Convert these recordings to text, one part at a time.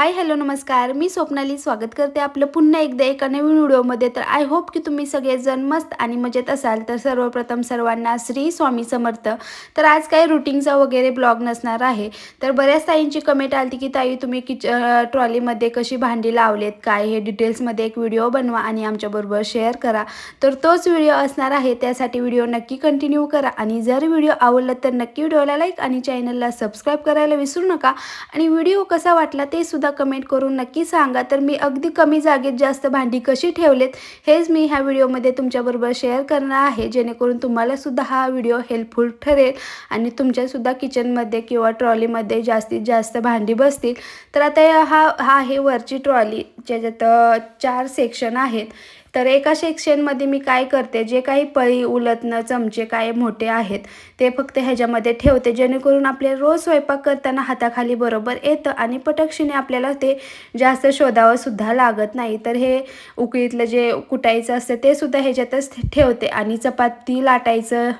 Hi hello नमस्कार. मी स्वप्नाली स्वागत करते आपलं पुन्हा एकदा एका नवीन व्हिडिओमध्ये. तर आय होप की तुम्ही सगळेजण मस्त आणि मजेत असाल. तर सर्वप्रथम सर्वांना श्री स्वामी समर्थ. तर आज काही रुटीनचा वगैरे ब्लॉग नसणार आहे. तर बऱ्याच ताईंची कमेंट आली की ताई तुम्ही किच ट्रॉलीमध्ये कशी भांडी लावलेत? काय? हे डिटेल्समध्ये एक व्हिडिओ बनवा आणि आमच्याबरोबर शेअर करा. तर तोच व्हिडिओ असणार आहे. त्यासाठी व्हिडिओ नक्की कंटिन्यू करा. आणि जर व्हिडिओ आवडला तर नक्की व्हिडिओला लाईक आणि चॅनलला सबस्क्राईब करायला विसरू नका. आणि व्हिडिओ कसा वाटला ते सुद्धा कमेंट करून नक्की सांगा. तर मी अगदी कमी जागेत जास्त भांडी कशी ठेवलेत हेच मी ह्या व्हिडिओमध्ये तुमच्याबरोबर शेअर करणार आहे. जेणेकरून तुम्हालासुद्धा हा व्हिडिओ हेल्पफुल ठरेल आणि तुमच्यासुद्धा किचनमध्ये किंवा ट्रॉलीमध्ये जास्तीत जास्त भांडी बसतील. तर आता हा हा आहे वरची ट्रॉली ज्याच्यात चार सेक्शन आहेत. तर एका सेक्शनमध्ये मी काय करते जे काही पळी उलटणं चमचे काय मोठे आहेत ते फक्त ह्याच्यामध्ये ठेवते. जेणेकरून आपले रोज स्वयंपाक करताना हाताखाली बरोबर येतं आणि पटक्षिणे आपल्याला ते जास्त शोधावं सुद्धा लागत नाही. तर हे उकळीतलं जे कुटायचं असतं ते सुद्धा ह्याच्यातच ठेवते आणि चपाती लाटायचं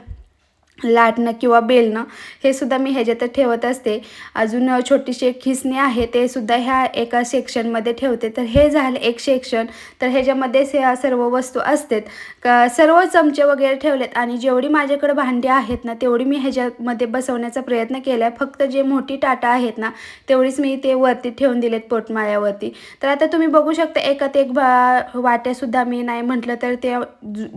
लाटणं किंवा बेलणं हे सुद्धा मी ह्याच्यातच ठेवत असते. अजून छोटीशी एक खिसणी आहे ते सुद्धा ह्या एका सेक्शनमध्ये ठेवते. तर हे झालं एक सेक्शन. तर ह्याच्यामध्येच ह्या सर्व वस्तू असतात. का सर्व चमचे वगैरे ठेवलेत आणि जेवढी माझ्याकडे भांडी आहेत ना तेवढी मी ह्याच्यामध्ये बसवण्याचा प्रयत्न केला आहे फक्त जे मोठी टाटा आहेत ना तेवढीच मी ते वरती ठेवून दिलेत पोटमाळ्यावरती. तर आता तुम्ही बघू शकता एकात एक भा वाट्यासुद्धा मी नाही म्हटलं तर ते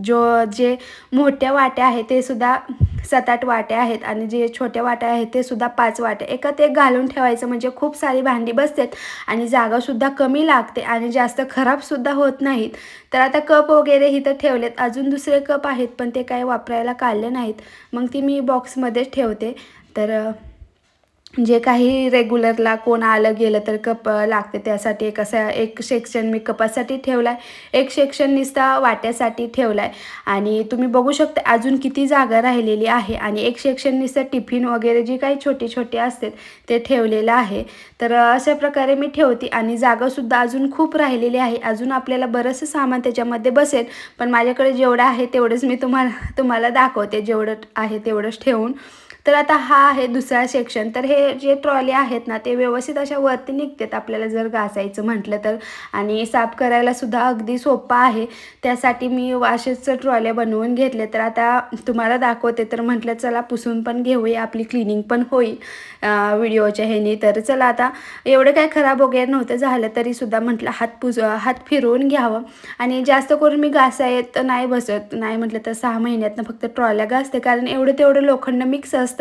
जो जे मोठ्या वाट्या आहेत ते सुद्धा सात आठ वाट्या आहेत आणि जे छोट्या वाट्या आहेत ते सुद्धा पाच वाट्या. एकत एक घालून ठेवायचं म्हणजे खूप सारी भांडी बसतात आणि जागासुद्धा कमी लागते आणि जास्त खराबसुद्धा होत नाहीत. तर आता कप वगैरे इथं ठेवलेत. अजून दुसरे कप आहेत पण ते काही वापरायला काढले नाहीत. मग ती मी बॉक्समध्येच ठेवते. तर जे काही रेग्युलरला कोण आलं गेलं तर कप लागते त्यासाठी एक असा एक सेक्शन मी कपासाठी ठेवला आहे एक सेक्शन निस्ता वाट्यासाठी ठेवला आहे आणि तुम्ही बघू शकता अजून किती जागा राहिलेली आहे. आणि एक सेक्शन निस्ता टिफिन वगैरे जी काही छोटी छोटी असतात ते ठेवलेलं आहे. तर अशा प्रकारे मी ठेवते. आणि जागासुद्धा अजून खूप राहिलेली आहे. अजून आपल्याला बरंचसं सामान त्याच्यामध्ये बसेल. पण माझ्याकडे जेवढं आहे तेवढंच मी तुम्हाला तुम्हाला दाखवते. जेवढं आहे तेवढंच ठेवून. तर आता हा आहे दुसरा सेक्शन. तर हे जे ट्रॉली आहेत ना ते व्यवस्थित अशा वरती निघतात आपल्याला जर घासायचं म्हटलं तर. आणि साफ करायला सुद्धा अगदी सोपं आहे. त्यासाठी मी वाशेचं ट्रॉल्या बनवून घेतले तर आता तुम्हाला दाखवते. तर म्हटलं चला पुसून पण घेऊया. आपली क्लिनिंग पण होईल व्हिडिओच्या ह्यानी. तर चला आता एवढं काय खराब वगैरे नव्हतं झालं तरीसुद्धा म्हटलं हात पुस हात फिरवून घ्यावं. आणि जास्त करून मी घासायत नाही बसत. नाही म्हटलं तर सहा महिन्यातनं फक्त ट्रॉल्या घासते. कारण एवढं तेवढं लोखंड मिक्स असतं.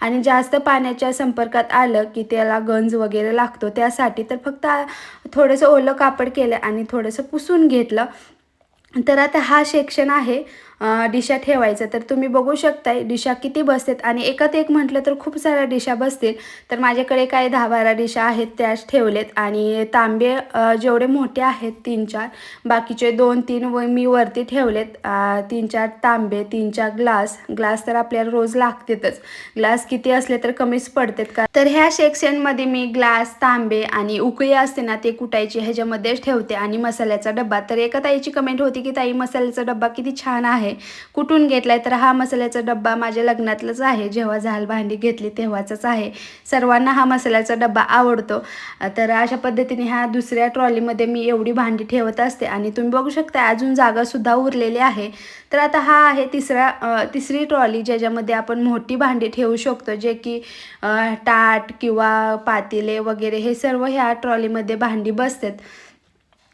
आणि जास्त पाण्याच्या संपर्कात आलं की त्याला गंज वगैरे लागतो. त्यासाठी तर फक्त थोडंसं ओलं कापड केलं आणि थोडंसं पुसून घेतलं. तर आता हा सेक्शन आहे. डिशा ठेवायचं. तर तुम्ही बघू शकताय डिशा किती बसतात आणि एकात एक म्हटलं तर खूप साऱ्या डिशा बसतील. तर माझ्याकडे काही दहा बारा डिशा आहेत त्याच ठेवलेत आणि तांबे जेवढे मोठे आहेत तीन चार. बाकीचे दोन तीन व मी वरती ठेवलेत. तीन चार तांबे तीन चार ग्लास. ग्लास तर आपल्याला रोज लागतातच. ग्लास किती असले तर कमीच पडतात का? तर ह्या सेक्शनमध्ये मी ग्लास तांबे आणि उकळी असते ना ते कुटायची. ह्याच्यामध्येच ठेवते आणि मसाल्याचा डब्बा. तर एका ताईची कमेंट होती की ताई मसाल्याचा डब्बा किती छान आहे. कुठून घेतलाय? तर हा मसाल्याचा डब्बा माझ्या लग्नातलाच आहे. जेव्हा झाल भांडी घेतली तेव्हाचाच आहे. सर्वांना हा मसाल्याचा डब्बा आवडतो. तर अशा पद्धतीने ह्या दुसऱ्या ट्रॉलीमध्ये मी एवढी भांडी ठेवत असते आणि तुम्ही बघू शकता अजून जागासुद्धा उरलेली आहे. तर आता हा आहे तिसरा तिसरी ट्रॉली ज्याच्यामध्ये आपण मोठी भांडी ठेवू शकतो जे की टाट ताट किंवा पातेले वगैरे हे सर्व ह्या ट्रॉलीमध्ये भांडी बसतात.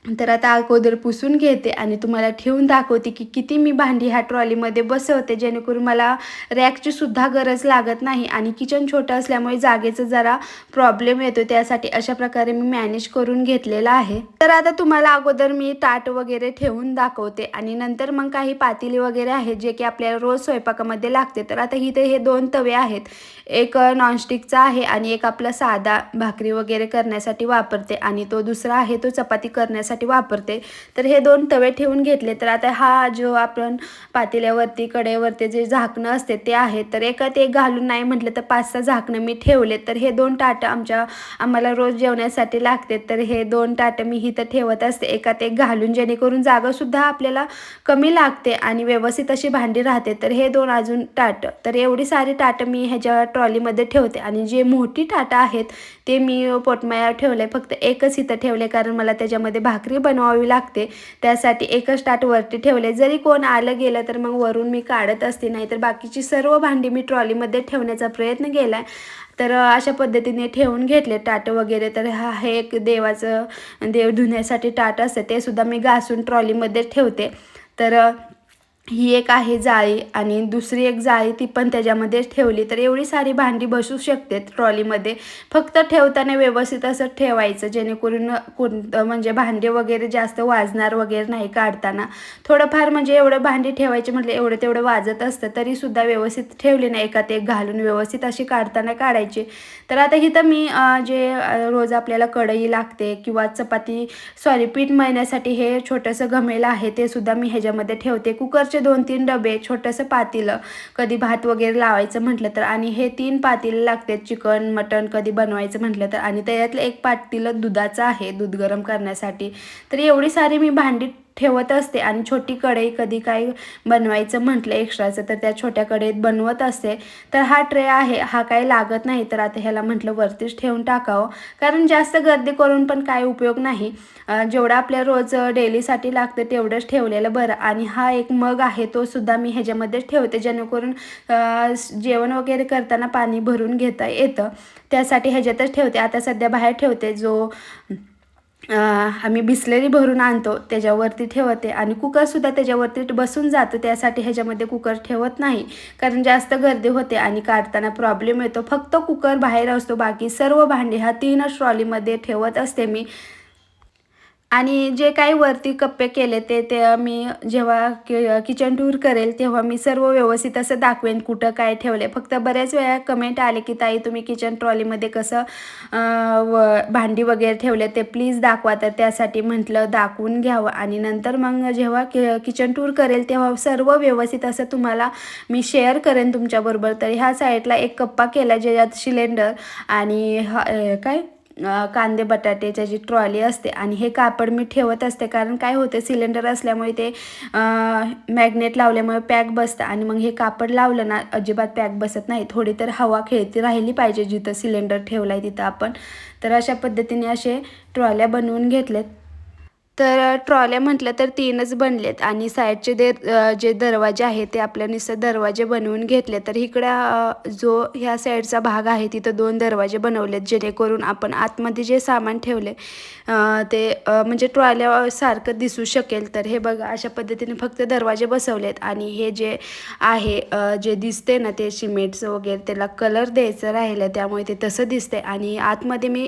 तर आता अगोदर पुसून घेते आणि तुम्हाला ठेवून दाखवते की किती मी भांडी ह्या ट्रॉलीमध्ये बसवते जेणेकरून मला रॅकची सुद्धा गरज लागत नाही आणि किचन छोटं असल्यामुळे जागेचं जरा प्रॉब्लेम येतो त्यासाठी अशा प्रकारे मी मॅनेज करून घेतलेला आहे. तर आता तुम्हाला अगोदर मी ताट वगैरे ठेवून दाखवते आणि नंतर मग काही पातेली वगैरे आहेत जे की आपल्याला रोज स्वयंपाकामध्ये लागते. तर आता इथे हे दोन तवे आहेत. एक नॉनस्टिकचा आहे आणि एक आपला साधा भाकरी वगैरे करण्यासाठी वापरते आणि तो दुसरा आहे तो चपाती करण्यासाठी ठेवण्यासाठी वापरते. तर हे दोन तवे ठेवून घेतले तर आता हा जो आपण पातेल्यावरती कडेवरती जे झाकणं असते ते आहे. तर एकात एक घालून नाही म्हटलं तर पाच सहा झाकणं मी ठेवले. तर हे दोन ताटं आमच्या आम्हाला रोज जेवण्यासाठी लागते. तर हे दोन ताटं मी इथं ठेवत असते. एकात एक घालून जेणेकरून जागासुद्धा आपल्याला कमी लागते आणि व्यवस्थित अशी भांडी राहते. तर हे दोन अजून ताटं. तर एवढी सारी ताटं मी ह्याच्या ट्रॉलीमध्ये ठेवते आणि जे मोठी ताटं आहेत ते मी पोटमाया ठेवले. फक्त एकच इथं ठेवले कारण मला त्याच्यामध्ये भाग भाकरी बनवावी लागते. त्यासाठी एकच ताट वरती ठेवले. जरी कोण आलं गेलं तर मग वरून मी काढत असते. नाही तर बाकीची सर्व भांडी मी ट्रॉलीमध्ये ठेवण्याचा प्रयत्न केला आहे तर अशा पद्धतीने ठेवून घेतले ताट वगैरे. तर हा हे एक देवाचं देव धुण्यासाठी ताट असतं. ते सुद्धा मी घासून ट्रॉलीमध्ये ठेवते. तर ही एक आहे जाळी आणि दुसरी एक जाळी ती पण त्याच्यामध्ये ठेवली. तर एवढी सारी भांडी बसू शकते ट्रॉलीमध्ये. फक्त ठेवताना व्यवस्थित असं ठेवायचं जेणेकरून कोण म्हणजे भांडे वगैरे जास्त वाजणार वगैरे नाही काढताना. थोडंफार म्हणजे एवढं भांडी ठेवायचे म्हटलं एवढं तेवढं वाजत असतं तरीसुद्धा व्यवस्थित ठेवली नाही एकात एक घालून व्यवस्थित अशी काढताना काढायची. तर आता इथं मी जे रोज आपल्याला कढई लागते किंवा चपाती सॉरी पीठ मळण्यासाठी हे छोटंसं घमेलं आहे ते सुद्धा मी ह्याच्यामध्ये ठेवते. कुकरचे दोन तीन डबे छोटंसं पातीलं कधी भात वगैरे लावायचं म्हटलं तर आणि हे तीन पातील लागते चिकन मटन कधी बनवायचं म्हटलं तर आणि त्याच्यातलं एक पातीलं दुधाचं आहे दूध गरम करण्यासाठी. तर एवढी सारी मी भांडी ठेवत असते आणि छोटी कढई कधी काही बनवायचं म्हटलं एक्स्ट्राचं तर त्या छोट्या कढईत बनवत असते. तर हा ट्रे आहे हा काही लागत नाही. तर आता ह्याला म्हटलं वरतीच ठेवून टाकावं. कारण जास्त गर्दी करून पण काय उपयोग नाही. जेवढं आपल्या रोज डेलीसाठी लागतं तेवढंच ठेवलेलं बरं. आणि हा एक मग आहे तो सुद्धा मी ह्याच्यामध्येच ठेवते. जेणेकरून जेवण वगैरे करताना पाणी भरून घेता येतं. त्यासाठी ह्याच्यातच ठेवते. आता सध्या बाहेर ठेवते जो आम्ही बिसलेरी भरून आणतो त्याच्यावरती ठेवते आणि कुकरसुद्धा त्याच्यावरती बसून जातो त्यासाठी ह्याच्यामध्ये कुकर ठेवत नाही. कारण जास्त गर्दी होते आणि काढताना प्रॉब्लेम येतो. फक्त कुकर बाहेर असतो बाकी सर्व भांडी हा तीनच ट्रॉलीमध्ये ठेवत असते मी. आणि जे काही वरती कप्पे केले ते ते मी जेव्हा कि किचन टूर करेल तेव्हा मी सर्व व्यवस्थित असं दाखवेन कुठं काय ठेवले फक्त बऱ्याच वेळा कमेंट आले की ताई तुम्ही किचन ट्रॉलीमध्ये कसं व भांडी वगैरे ठेवले ते प्लीज दाखवा तर त्यासाठी म्हटलं दाखवून घ्यावं. आणि नंतर मग जेव्हा कि किचन टूर करेल तेव्हा सर्व व्यवस्थित असं तुम्हाला मी शेअर करेन तुमच्याबरोबर. तर ह्या साईडला एक कप्पा केला ज्याच्यात सिलेंडर आणि हा काय? कांदे बटाट्याच्या जी ट्रॉली असते आणि हे कापड मी ठेवत असते कारण काय होते सिलेंडर असल्यामुळे ते मॅग्नेट लावल्यामुळे पॅक बसतं आणि मग हे कापड लावलं ना अजिबात पॅक बसत नाही. थोडी तर हवा खेळती राहिली पाहिजे जिथं सिलेंडर ठेवला आहे तिथं आपण. तर अशा पद्धतीने असे ट्रॉल्या बनवून घेतलेत तर ट्रॉल्या म्हटलं तर तीनच बनलेत आणि साईडचे दे जे दरवाजे आहेत ते आपल्या नुसतं दरवाजे बनवून घेतले तर इकडं जो ह्या साईडचा भाग आहे तिथं दोन दरवाजे बनवलेत जेणेकरून आपण आतमध्ये जे सामान ठेवले ते म्हणजे ट्रॉल्यासारखं दिसू शकेल. तर हे बघा अशा पद्धतीने फक्त दरवाजे बसवलेत आणि हे जे आहे जे दिसते ना ते सिमेंटचं वगैरे त्याला कलर द्यायचं राहिलं त्यामुळे ते तसं दिसते आणि आतमध्ये मी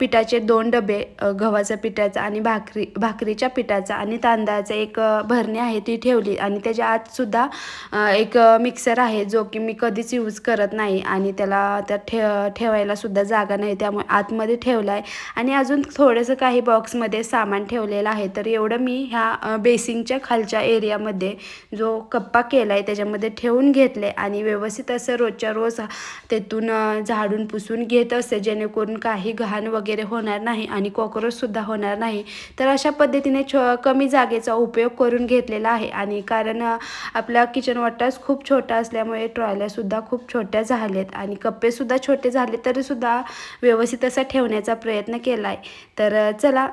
पिठाचे दोन डबे गव्हाचं पिठाचं आणि भाकरी भाकरीच्या पिठाचा आणि तांदळाचा एक भरणी आहे ती ठेवली. आणि त्याच्या आतसुद्धा एक मिक्सर आहे जो की मी कधीच यूज करत नाही. आणि त्याला त्या ठे ठेवायलासुद्धा जागा नाही. त्यामुळे आतमध्ये ठेवला आहे आणि अजून थोडंसं काही बॉक्समध्ये सामान ठेवलेलं आहे. तर एवढं मी ह्या बेसिंगच्या खालच्या एरियामध्ये जो कप्पा केला आहे त्याच्यामध्ये ठेवून घेतले आणि व्यवस्थित असं रोजच्या रोज तेथून झाडून पुसून घेत असते. जेणेकरून काही घाण वगैरे होणार नाही आणि कॉक्रोचसुद्धा होणार नाही. तर अशा पद्धतीने छो कमी जागेचा उपयोग करून घेतलेला आहे. आणि कारण आपला किचन वॉटर्स खूप छोटा असल्यामुळे ट्रॉल्यासुद्धा खूप छोट्या झाल्यात आणि कप्पेसुद्धा छोटे झाले तरीसुद्धा व्यवस्थित असा ठेवण्याचा प्रयत्न केला आहे. तर चला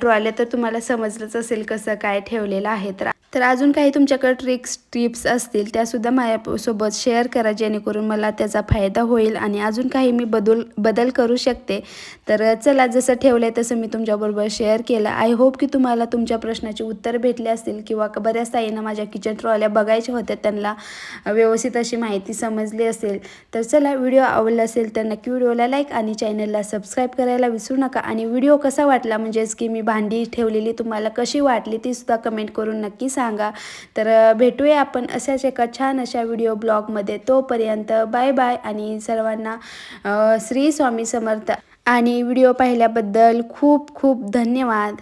ट्रॉल्या तर तुम्हाला समजलंच असेल कसं काय ठेवलेलं आहे. तर तर अजून काही तुमच्याकडे ट्रिक्स टिप्स असतील त्यासुद्धा माझ्यासोबत शेअर करा जेणेकरून मला त्याचा फायदा होईल आणि अजून काही मी बदल बदल करू शकते. तर चला जसं ठेवलं आहे तसं मी तुमच्याबरोबर शेअर केलं. आय होप की तुम्हाला तुमच्या प्रश्नाचे उत्तर भेटले असतील किंवा बऱ्याच ताईंना माझ्या किचन ट्रॉल्या बघायच्या होत्या त्यांना व्यवस्थित अशी माहिती समजली असेल. तर चला व्हिडिओ आवडला असेल तर नक्की व्हिडिओला लाईक आणि चॅनलला सबस्क्राईब करायला विसरू नका. आणि व्हिडिओ कसा वाटला म्हणजेच की मी भांडी ठेवलेली तुम्हाला कशी वाटली ती सुद्धा कमेंट करून नक्की सांगा. तर भेटूया आपण अशाच एका छान अशा व्हिडिओ ब्लॉगमध्ये. तोपर्यंत बाय बाय आणि सर्वांना श्री स्वामी समर्थ. आणि व्हिडिओ पाहिल्याबद्दल खूप खूप धन्यवाद.